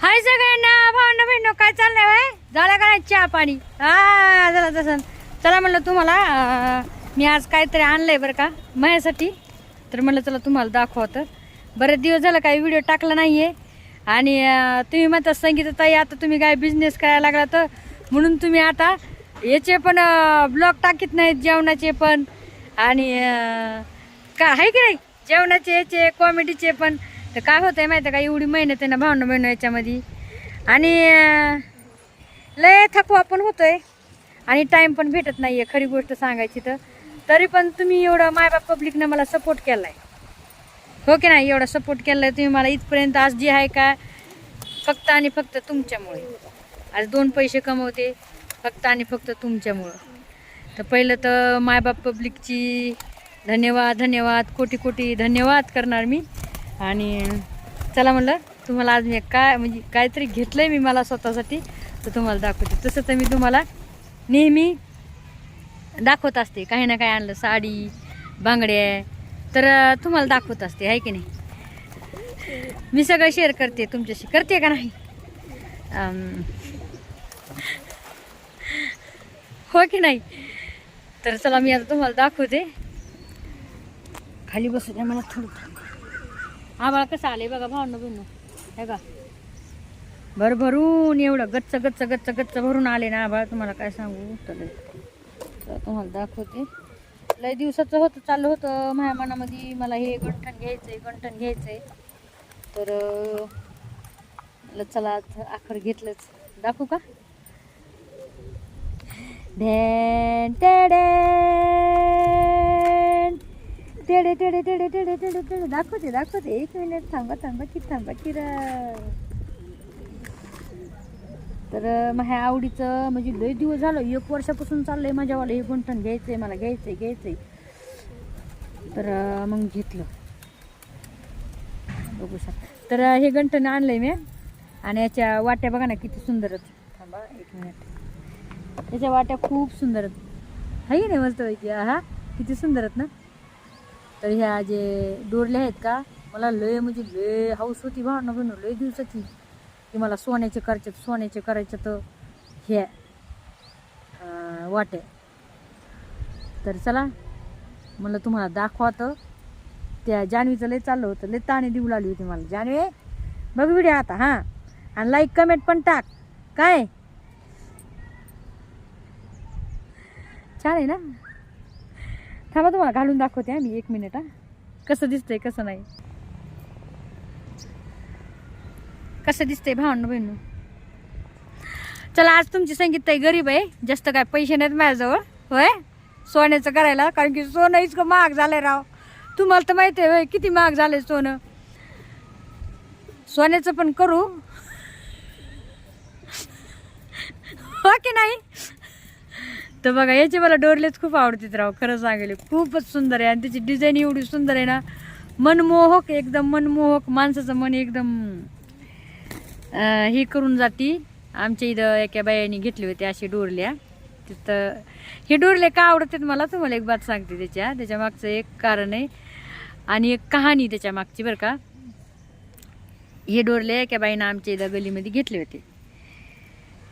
हाय सगळ्यांना भावना बहिण काय चाललंय बाय झाला का नाही चहा पाणी? हा झाला तसं चला म्हणलं तुम्हाला मी आज काहीतरी आणलंय बरं का माझ्यासाठी. तर म्हणलं चला तुम्हाला दाखवतं. बरेच दिवस झालं काही व्हिडिओ टाकला नाहीये. आणि तुम्ही म्हणता संगीता ताई आता तुम्ही काय बिझनेस करायला लागला तर म्हणून तुम्ही आता याचे पण ब्लॉग टाकीत नाहीत जेवणाचे पण. आणि का आहे की नाही? जेवणाचे याचे कॉमेडीचे पण. तर काय होतंय माहिती आहे का? एवढी मेहनत आहे ना भावना बहिण याच्यामध्ये. आणि लय थकवा पण होतोय. आणि टाईम पण भेटत नाहीये खरी गोष्ट सांगायची तर. तरी पण तुम्ही एवढं मायबाप पब्लिकनं मला सपोर्ट केलाय. हो की नाही? एवढा सपोर्ट केलाय तुम्ही मला इथपर्यंत. आज जी आहे का फक्त आणि फक्त तुमच्यामुळे. आज दोन पैसे कमवते फक्त आणि फक्त तुमच्यामुळं. तर पहिलं तर मायबाप पब्लिकची धन्यवाद धन्यवाद कोटी कोटी धन्यवाद करणार मी. आणि चला म्हणलं तुम्हाला आज मी काय म्हणजे काहीतरी घेतलं आहे मी मला स्वतःसाठी तर तुम्हाला दाखवते. तसं तर मी तुम्हाला नेहमी दाखवत असते. काही ना काही आणलं साडी बांगड्या तर तुम्हाला दाखवत असते आहे की नाही? मी सगळं शेअर करते तुमच्याशी. करते का नाही? हो की नाही? तर चला मी आता तुम्हाला दाखवते. खाली बसू द्या मला थोडं आम्हाला कसं आले बघा भावनं बनू हे का भरभरून एवढं गच्च गच्च गच्च गच्च भरून आले ना आभाळ तुम्हाला काय सांगू? तर तुम्हाला दाखवते. लय दिवसाचं होतं चाललं होतं माझ्या मनामध्ये. मला हे गंठण घ्यायचंय गंठण घ्यायचंय. तर चला आज आखर घेतलंच. दाखवू का? ढेन टेडे टेडे टेडे टेडे टेडे टेडे दाखवते दाखवते एक मिनिट थांबा थांबा की थांबा की र तर माझ्या आवडीचं म्हणजे लय दिवस झालं. एक वर्षापासून चाललंय माझ्यावाला हे गुंठण घ्यायचंय मला घ्यायचंय घ्यायचंय. तर मग घेतलं. बघू शकता. तर हे गंठण आणलंय मी. आणि याच्या वाट्या बघा ना किती सुंदर आहेत. थांबा एक मिनिट. त्याच्या वाट्या खूप सुंदर आहेत. आहे की नाही मस्त पैकी? हा किती सुंदर आहेत ना? तर ह्या जे डोरल्या आहेत का मला लय म्हणजे लय हाऊस होती भावना बनव लय दिवसाची. की मला सोन्याचे करायचे सोन्याचे करायचे तर ह्या वाटे तर चला म्हणलं तुम्हाला दाखवा तर. त्या जान्हवीचं लय चाललं होतं लय ताणे देऊ लागली होती मला. जान्हवी बघ व्हिडिओ आता हां. आणि लाईक कमेंट पण टाक. काय? छान आहे ना? थांबा तुम्हाला घालून दाखवते आम्ही एक मिनिट हा. कसं दिसतंय कसं नाही. कसं दिसतंय भावनं बहिणू चला आज तुमची संगीत ताई गरीब आहे. जास्त काय पैसे नाहीत माझ्याजवळ होय? सोन्याचं करायला कारण की सोनं इतकं महाग झालंय राव. तुम्हाला तर माहिती आहे किती महाग झालंय सोनं. सोन्याचं पण करू. हो की नाही? तर बघा याचे मला डोरलेच खूप आवडतात राव खरं सांगेल खूपच सुंदर आहे. आणि त्याची डिझाईन एवढी सुंदर आहे ना मनमोहक एकदम मनमोहक माणसाचं मन एकदम हे करून जाती. आमच्या इथं एका बायाने घेतली होती अशी डोरल्या तिथं हे डोरले का आवडतात मला? तुम्हाला एक बात सांगते त्याच्या. त्याच्या मागचं एक कारण आहे आणि एक कहाणी त्याच्या मागची बरं का. हे डोरले एका बाईनं आमच्या इथं गलीमध्ये घेतले होते.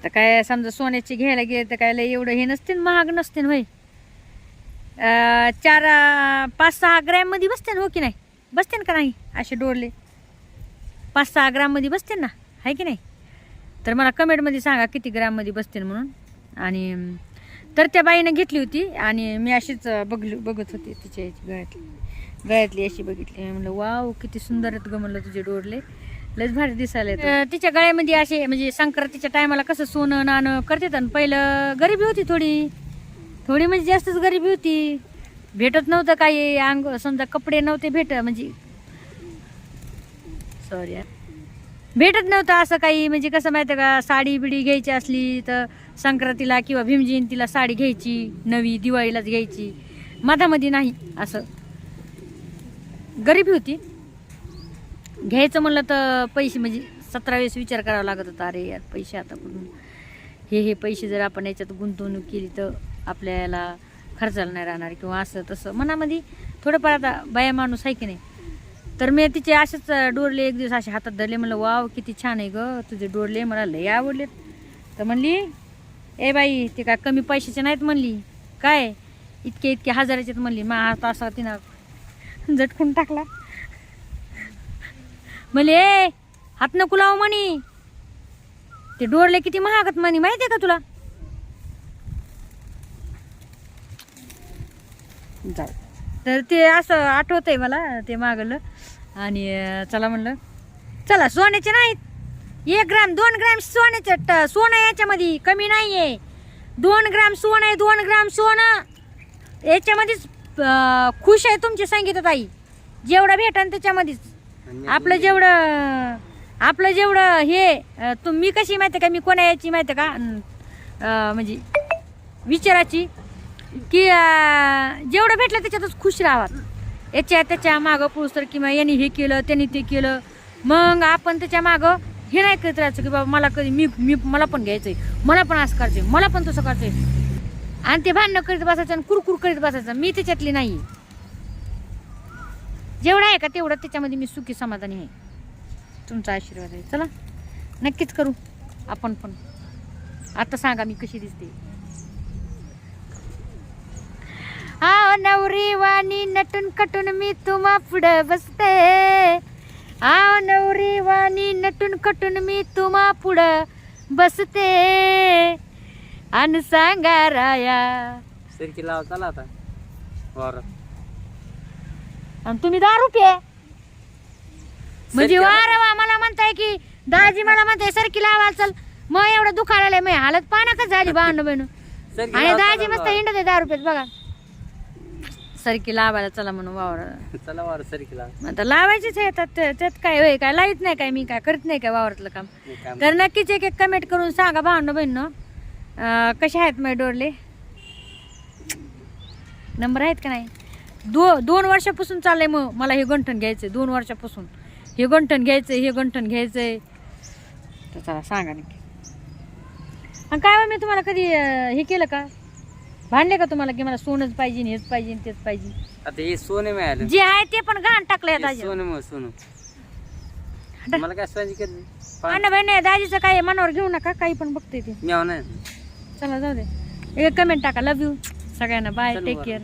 तर काय समजा सोन्याची घ्यायला गेले तर काय लय एवढं हे नसतील महाग नसतील न, होय चार पाच सहा ग्रॅममध्ये बसते हो की नाही? बसते का नाही असे डोरले? पाच सहा ग्राममध्ये बसते ना? आहे की नाही? तर मला कमेंटमध्ये सांगा किती ग्राममध्ये बसतील म्हणून. आणि तर त्या बाईनं घेतली होती आणि मी अशीच बघली बघत होते तिच्या गळ्यातली. गळ्यातली अशी बघितली. म्हणलं वाव किती सुंदर आहेत ग म्हणलं तुझे डोरले. लस भारी दिसायला येतं. अं, तिच्या गळ्यामध्ये असे म्हणजे संक्रांतीच्या टायमाला कसं सोनं नाणं करतात आणि पहिलं गरिबी होती थोडी. थोडी म्हणजे जास्तच गरिबी होती. भेटत नव्हतं काही अंग समजा कपडे नव्हते भेट म्हणजे सॉरी भेटत नव्हतं असं काही म्हणजे कसं माहिती आहे का साडी बिडी घ्यायची असली तर संक्रांतीला किंवा भीमजयंतीला साडी घ्यायची नवी दिवाळीलाच घ्यायची. मधामध्ये नाही असं. गरिबी होती. घ्यायचं म्हणलं तर पैसे म्हणजे सतरा वेळेस विचार करावा लागत होता. अरे यार पैसे आता कुठून? हे हे पैसे जर आपण याच्यात गुंतवणूक केली तर आपल्याला खर्चाला नाही राहणार किंवा असं तसं. मनामध्ये थोडंफार आता बाया माणूस आहे की नाही? तर मी तिचे असेच डोरले एक दिवस असे हातात धरले म्हणलं वाव किती छान आहे ग तुझे डोरले. मला लय आवडले तर म्हणली ए बाई ते काय कमी पैशाचे नाहीत? म्हणली काय? इतके इतके हजाराचे म्हणली मग हात असा तिनं झटकून टाकला. म्हणले ए हात नको लाव म्हणी. ते डोरले किती महागत म्हणे माहिती आहे का तुला? जाऊ. तर ते असं आठवत आहे मला ते मागलं. आणि चला म्हणलं चला सोन्याचे नाहीत. एक ग्राम दोन ग्राम सोन्याचे सोनं याच्यामध्ये कमी नाही आहे दोन ग्राम सोनं आहे दोन ग्राम सोनं. याच्यामध्येच खुश आहे तुमची संगीताताई. जेवढं भेटन त्याच्यामध्येच. आपलं जेवढं आपलं जेवढं हे तुम्ही कशी माहिती का? मी कोणा याची माहिती का? म्हणजे विचाराची. की जेवढं भेटलं त्याच्यातच खुश राहावात याच्या त्याच्या मागं पुरुष तर किंवा यांनी हे केलं त्यांनी ते केलं. मग आपण त्याच्या मागं हे नाही करत राहायचं की बाबा मला कधी मी मी मला पण घ्यायचंय. मला पण असं करायचंय. मला पण तसं करायचंय. आणि ते भांडणं करीत बसायचं आणि कुरकुर करीत बसायचं. मी त्याच्यातली नाही जेवढं आहे का तेवढं त्याच्यामध्ये मी सुखी समाधानी आहे. तुमचा आशीर्वाद आहे. चला नक्कीच करू आपण पण. आता सांगा मी कशी दिसते. हा नवरी वाणी नटून कटून मी तुम्हा पुढं बसते. हा नवरी वाणी नटून कटून मी तुम्हा पुढं बसते. आणि सांगा राया. सरकी लावा चला आता. वावरात. आणि तुम्ही दहा रुपये. म्हणजे सरकी वा मला म्हणताय की दाजी मला म्हणताय सरकी लावा चल. मग एवढं दुखायला मी हालत पानाकच झाली भांडण बहिण सरकी आणि लावा, दाजी चला मस्त वावरात. हिंडत आहे दहा रुपयात बघा. सरकी लावायला चला म्हणून वावर चला वावर सरकी लावा. आता लावायचीच आहे त्यात त्यात काय होय काय लाईत नाही काय मी काय करत नाही काय वावरातलं काम. मी तर नक्कीच एक एक कमेंट करून सांगा भावनं बहिणं कसे आहेत माझे डोरले? नंबर आहेत का नाही? दो दोन वर्षापासून चाललंय मग मला हे गंठन घ्यायचंय दोन वर्षापासून. हे गंठन घ्यायचंय हे गंठन घ्यायचंय. तर चला सांगा नक्की. आणि काय हो मी तुम्हाला कधी हे केलं का? भांडले का तुम्हाला की मला सोनच पाहिजे हेच पाहिजे तेच पाहिजे? आता हे सोने मिळालं. जे आहे ते पण घाण टाकलंय दाजी सोने मग सोनं. मला काय करते अण्णा बहिण दाजीचं काय मनावर घेऊ नका काही पण बघते ते. मी नाही. चला जाऊ दे. एक कमेंट टाका. लव यू सगळ्यांना बाय चल टेक बरं. केअर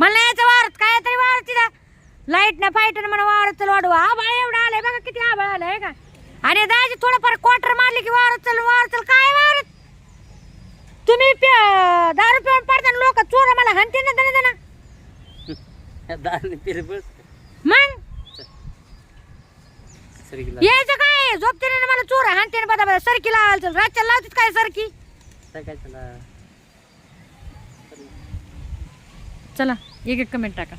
मला नाही यायचं वावरत? काय तरी वावरत तिथं लाइट ना फाईट ना मला वावरत चल वाढवा. आबाळ एवढं आलंय बघा किती आबाळ आलंय का? आणि दाजी थोडंफार क्वार्टर मारले की वावरत चल वावरत चल. काय वावरत? तुम्ही दारू पिऊन पडताना लोक चोर मला हनते ना दना दना मग? यायचं काय? झोपते ना मला चोर हनते ना बदा बदा. सरकी लावायला चल. रातच्या लावतीत काय सरकी? काय चला. चला. एक एक कमेंट टाका.